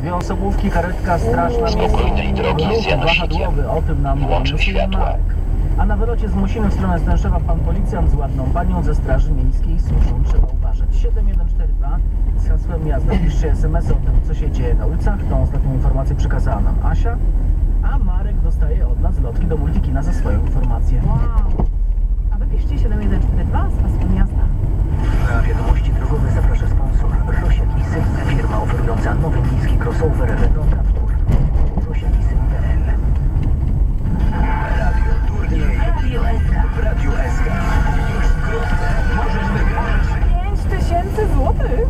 Dwie osobówki, karetka strażna Spokojnej drogi z Janosikiem. O tym nam Włączył światła. A na wylocie z Musiny w stronę Stęszewa pan policjant z ładną panią ze straży miejskiej służą. Trzeba uważać. 7142 z hasłem jazda. Piszcie SMS o tym, co się dzieje na ulicach. Tą ostatnią informację przekazała nam Asia. A Marek dostaje od nas lotki do Multikina za swoją informację. Wow. A wy piszcie 7142 z hasłem jazda. Na wiadomości drogowe zaprasza sponsor Rosiak i Sylwka, firma oferująca nowe miejsce. Crossover Wygląda w górę. Ruszyli Sinterem. Radio turniej. Radio SK. Radio SK. Już wkrótce możesz wygrać. 5000 złotych.